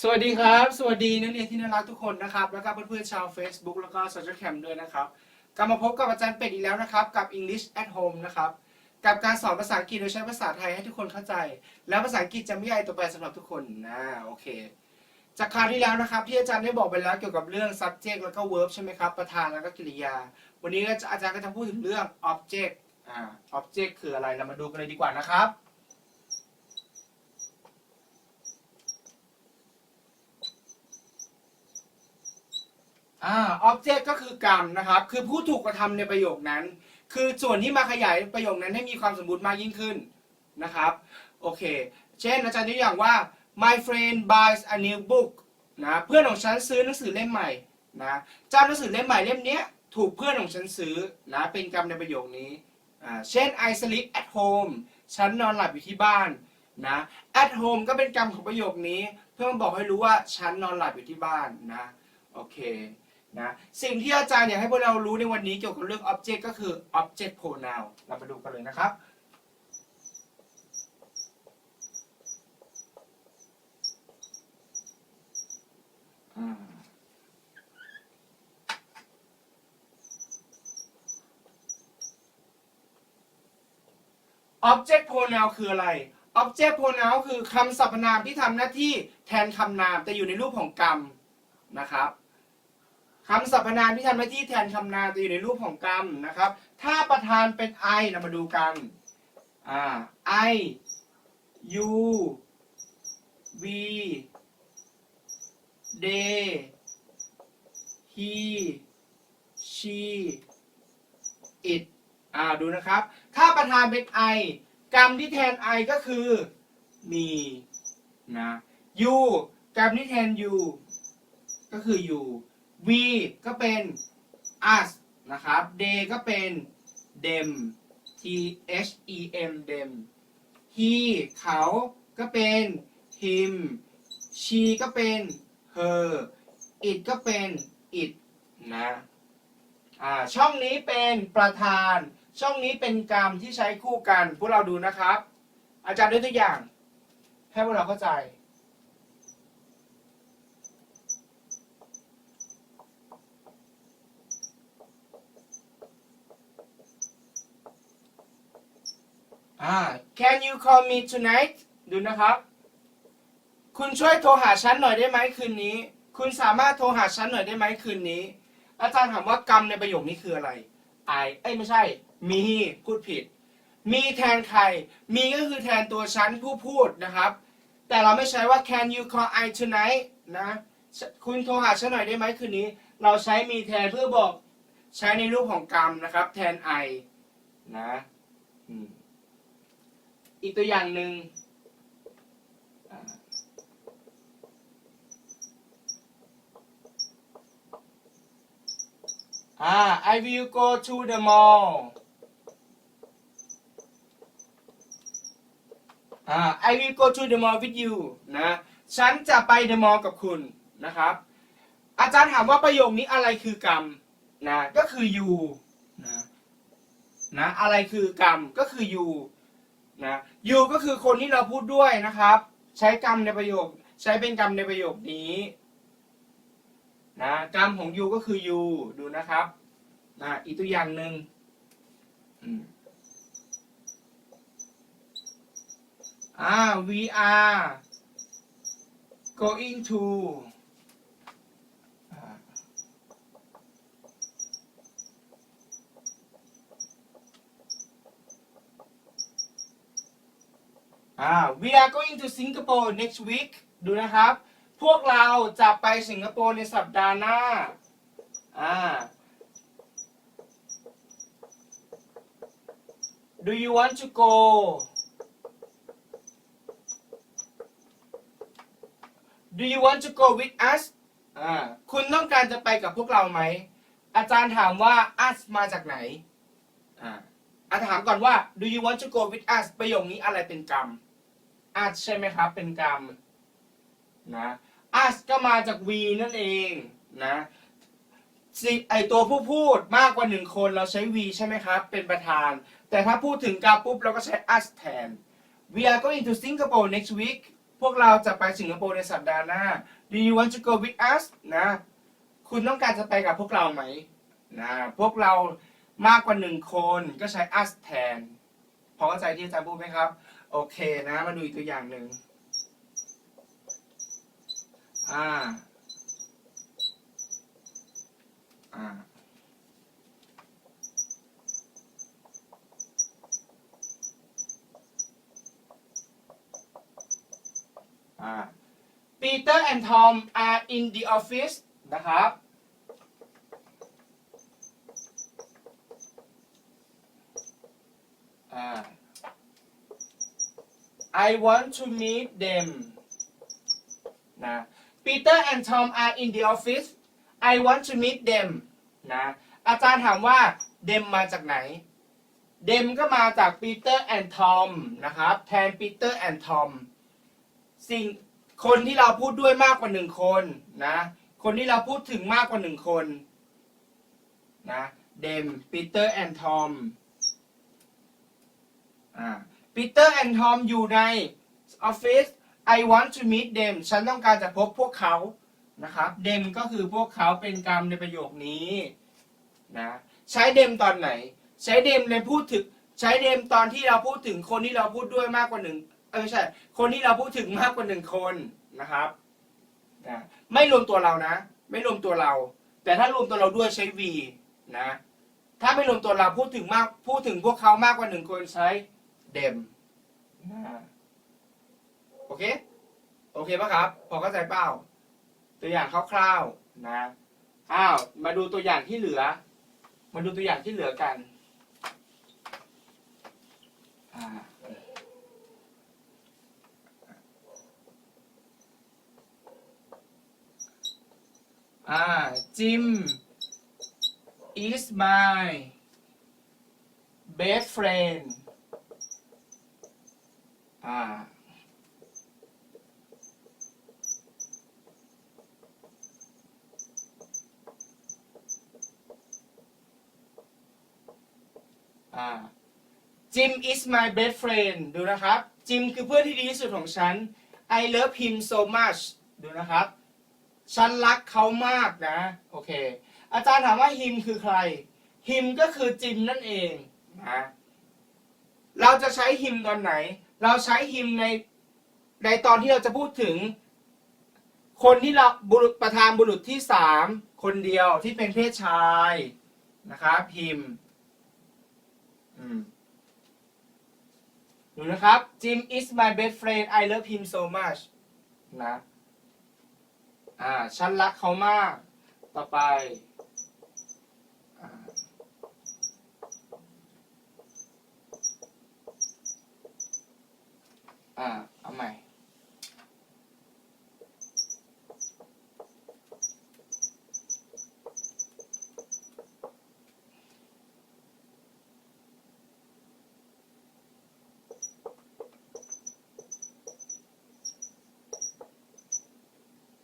สวัสดีครับ สวัสดีนักเรียนที่น่ารักทุกคนนะครับ แล้วก็เพื่อนๆชาว Facebook แล้วก็ Social Cam ด้วยนะครับกลับมาพบกับอาจารย์เป็ดอีกแล้วนะครับ กับ English at Home นะครับ กับการสอนภาษาอังกฤษโดยใช้ภาษาไทยให้ทุกคนเข้าใจ แล้วภาษาอังกฤษจะไม่ใหญ่ตัวแปรสำหรับทุกคนนะโอเค จากคราวที่แล้วนะครับ ที่อาจารย์ได้บอกไปแล้วเกี่ยวกับเรื่อง subject แล้วก็ verb ใช่ไหมครับ ประธานแล้วก็กริยา วันนี้อาจารย์ก็จะพูดถึงเรื่อง object อ่า object คืออะไรเรามาดูกันเลยดีกว่านะครับ อ่า object ก็คือกรรมนะครับ คือผู้ถูกกระทำในประโยคนั้น คือส่วนที่มาขยายประโยคนั้นให้มีความสมบูรณ์มากยิ่งขึ้นนะครับ โอเค เช่นอาจารย์ยกตัวอย่างว่า my friend buys a new book นะ เพื่อนของฉันซื้อหนังสือเล่มใหม่นะ เจ้าหนังสือเล่มใหม่เล่มนี้ถูกเพื่อนของฉันซื้อนะ เป็นกรรมในประโยคนี้ อ่า เช่น I sleep at home ฉันนอนหลับอยู่ที่บ้านนะ at home ก็เป็นกรรมของประโยคนี้ เพื่อมาบอกให้รู้ว่าฉันนอนหลับอยู่ที่บ้านนะ โอเค นะสิ่งที่อาจารย์อยากให้พวกเรารู้ในวันนี้เกี่ยวกับเรื่อง object ก็คือ object pronoun เรามาดูกันเลยนะครับอ object pronoun คืออะไร object pronoun คือคำสรรพนามที่ทำหน้าที่แทนคำนามแต่อยู่ในรูปของกรรมนะครับ คำสรรพนามที่ทำหน้าที่แทนคำนามจะอยู่ในรูปของกรรมนะครับ ถ้าประธานเป็น I เรามาดูกันอ่า I you we they he she it อ่าดูนะครับ ถ้าประธานเป็น I กรรมที่แทน I ก็คือมีนะ you กรรมที่แทน you ก็คือ you we ก็เป็น us นะครับ they ก็เป็น them t h e m them he เขาก็เป็น him she ก็เป็น her it ก็เป็น it นะอ่าช่องนี้เป็นประธาน ช่องนี้เป็นกรรมที่ใช้คู่กัน พวกเราดูนะครับ อาจารย์ด้วยตัวอย่าง ให้พวกเราเข้าใจ อ่า can you call me tonight ดูนะครับ คุณช่วยโทรหาฉันหน่อยได้ไหมคืนนี้ คุณสามารถโทรหาฉันหน่อยได้ไหมคืนนี้ อาจารย์ถามว่ากรรมในประโยคนี้คืออะไร I เอ้ยไม่ใช่มีพูดผิด มีแทนใคร มีก็คือแทนตัวฉันผู้พูดนะครับ แต่เราไม่ใช้ว่า can you call I tonight นะ คุณโทรหาฉันหน่อยได้ไหมคืนนี้ เราใช้มีแทนเพื่อบอกใช้ในรูปของกรรมนะครับ แทน I นะ อืม อีกตัวอย่างหนึ่งอ่า I will go to the mall อ่า I will go to the mall with you นะ ฉันจะไป the mall กับคุณนะครับ อาจารย์ถามว่าประโยคนี้อะไรคือกรรมนะ ก็คือ you นะ นะ อะไรคือกรรม ก็คือ you นะ you ก็คือคนที่เราพูดด้วยนะครับ ใช้กรรมในประโยค ใช้เป็นกรรมในประโยคนี้นะกรรมของ you ก็คือ you ดูนะครับนะอีกตัวอย่างหนึ่งอ่า we are going to อ่า we are going to Singapore next week ดูนะครับ พวกเราจะไปสิงคโปร์ในสัปดาห์หน้า อ่า do you want to go do you want to go with us อ่า คุณต้องการจะไปกับพวกเราไหม อาจารย์ถามว่า us มาจากไหน อ่าอาถามก่อนว่า do you want to go with us ประโยคนี้อะไรเป็นกรรม us ใช่ไหมครับ เป็นกรรมนะ us ก็มาจาก we นั่นเองนะไอตัวผู้พูดมากกว่าหนึ่งคนเราใช้ we ใช่ไหมครับ เป็นประธาน แต่ถ้าพูดถึงกรรมปุ๊บเราก็ใช้ us แทน we are going to Singapore next week พวกเราจะไปสิงคโปร์ในสัปดาห์หน้า Do you want to go with us นะ คุณต้องการจะไปกับพวกเราไหมนะพวกเรามากกว่าหนึ่งคนก็ใช้ us แทน พอเข้าใจที่อาจารย์พูดไหมครับ โอเคนะ มาดูอีกตัวอย่างหนึ่งอ่า อ่า อ่า Peter and Tom are in the office นะครับ อ่า I want to meet them นะ Peter and Tom are in the office I want to meet them นะอาจารย์ถามว่า them มาจากไหน them ก็มาจาก Peter and Tom นะครับแทน Peter and Tom สิ่งคนที่เราพูดด้วยมากกว่าหนึ่งคนนะคนที่เราพูดถึงมากกว่าหนึ่งคนนะเดมปีเตอร์แอนทอมอ่า Peter and Tom อมอยู่ในออฟฟิศ I want to meet them ฉันต้องการจะพบพวกเขานะครับ them ก็คือพวกเขาเป็นกรรมในประโยคนี้นะใช้ them ตอนไหน ใช้ them ในพูดถึงใช้ them ตอนที่เราพูดถึงคนที่เราพูดด้วยมากกว่าหนึ่งเออไม่ใช่ คนที่เราพูดถึงมากกว่าหนึ่งคนนะครับนะไม่รวมตัวเรานะ ไม่รวมตัวเรา แต่ถ้ารวมตัวเราด้วยใช้ v นะถ้าไม่รวมตัวเราพูดถึงมากพูดถึงพวกเขามากกว่าหนึ่งคนใช้ them นะโอเค โอเคปะครับ พอเข้าใจเปล่า ตัวอย่างคร่าวๆนะอ้าวมาดูตัวอย่างที่เหลือ มาดูตัวอย่างที่เหลือกันอ่าอ่า Jim is my best friend อ่าอ่า Jim is my best friend ดูนะครับ จิมคือเพื่อนที่ดีที่สุดของฉัน I love him so much ดูนะครับ ฉันรักเขามากนะ โอเค อาจารย์ถามว่า him คือใคร him ก็คือจิมนั่นเองนะ เราจะใช้ him ตอนไหน เราใช้ him ในในตอนที่เราจะพูดถึง คนที่เราบุรุษประธานบุรุษที่สามคนเดียวที่เป็นเพศชายนะครับ him อืมดูนะครับ Jim is my best friend I love him so much นะ อ่า ฉันรักเขามาก ต่อไป อ่าเอาใหม่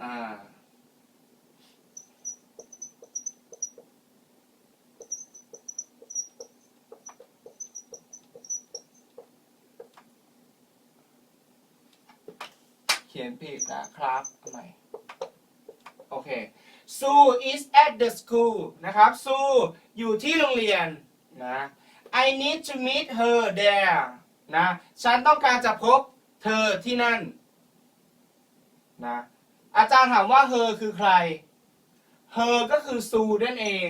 อ่ ขียนผิดนะครับทำไมโอเค Sue is at the school นะครับ Sue อยู่ที่โรงเรียนนะ I need to meet her there นะฉันต้องการจะพบเธอที่นั่นนะอาจารย์ถามว่า her คือใคร her ก็คือ Sue นั่นเอง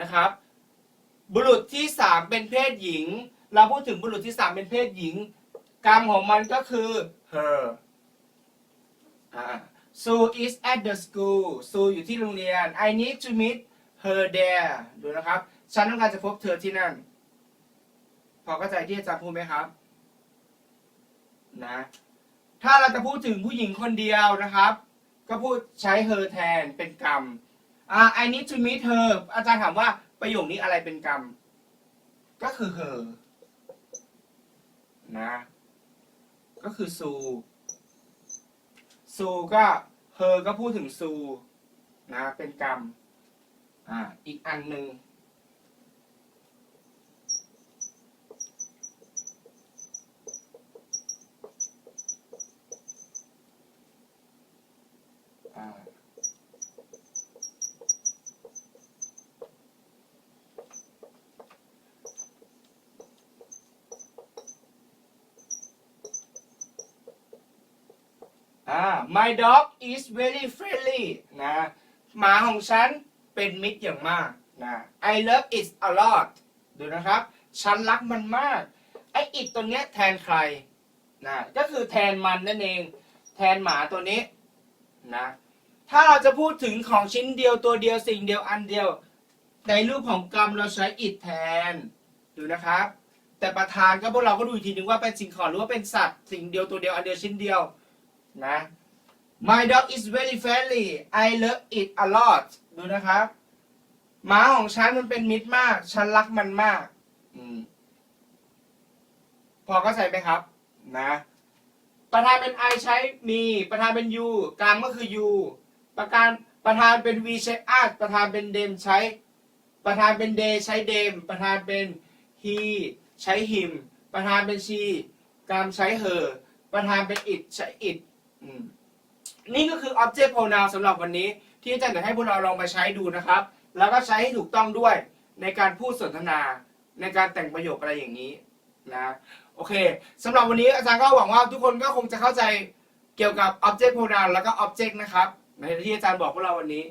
นะครับ บุรุษที่สามเป็นเพศหญิง เราพูดถึงบุรุษที่สามเป็นเพศหญิง กรรมของมันก็คือ her อ่า Sue is at the school Sue อยู่ที่โรงเรียน I need to meet her there ดูนะครับ ฉันต้องการจะพบเธอที่นั่น พอเข้าใจที่อาจารย์พูดไหมครับ นะ ถ้าเราจะพูดถึงผู้หญิงคนเดียวนะครับ ก็พูดใช้ her แทนเป็นกรรมอ่า I need to meet her อาจารย์ถามว่าประโยคนี้อะไรเป็นกรรม ก็คือ her นะ ก็คือ Sue ซูก็เฮอก็พูดถึงซูนะเป็นกรรมอ่าอีกอันหนึ่งอ่า อ่า my dog is very friendly นะ หมาของฉันเป็นมิตรอย่างมากนะ I love it a lot ดูนะครับ ฉันรักมันมาก ไอ it ตัวเนี้ยแทนใครนะ ก็คือแทนมันนั่นเอง แทนหมาตัวนี้นะ ถ้าเราจะพูดถึงของชิ้นเดียวตัวเดียวสิ่งเดียวอันเดียว ในรูปของกรรมเราใช้ it แทน ดูนะครับ แต่ประธานก็พวกเราก็ดูอีกทีนึงว่าเป็นสิ่งของหรือว่าเป็นสัตว์ สิ่งเดียวตัวเดียวอันเดียวชิ้นเดียว นะ My dog is very friendly I love it a lot ดูนะครับหมาของฉันมันเป็นมิตรมาก ฉันรักมันมากอืมพอเข้าใจไหมครับ นะ ประธานเป็น I ใช้มี ประธานเป็น you กลางก็คือ you ประการประธานเป็น we ใช้ us ประธานเป็น them ใช้ ประธานเป็น they ใช้ them ประธานเป็น he ใช้ him ประธานเป็น she กรรมใช้ her ประธานเป็น it ใช้ it อืมนี่ก็คือ object pronoun สำหรับวันนี้ ที่อาจารย์จะให้พวกเราลองไปใช้ดูนะครับ แล้วก็ใช้ให้ถูกต้องด้วยในการพูดสนทนา ในการแต่งประโยคอะไรอย่างนี้นะโอเคสำหรับวันนี้อาจารย์ก็หวังว่าทุกคนก็คงจะเข้าใจเกี่ยวกับ object pronoun แล้วก็ object นะครับ ในที่อาจารย์บอกพวกเราวันนี้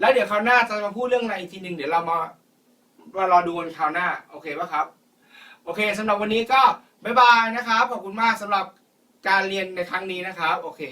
แล้วเดี๋ยวคราวหน้าอาจารย์มาพูดเรื่องอะไรอีกทีหนึ่งเดี๋ยวเรามามารอดูกันคราวหน้า โอเคป่ะครับ โอเคสำหรับวันนี้ก็บ๊ายบายนะครับขอบคุณมากสำหรับ การเรียนในครั้งนี้นะครับ โอเค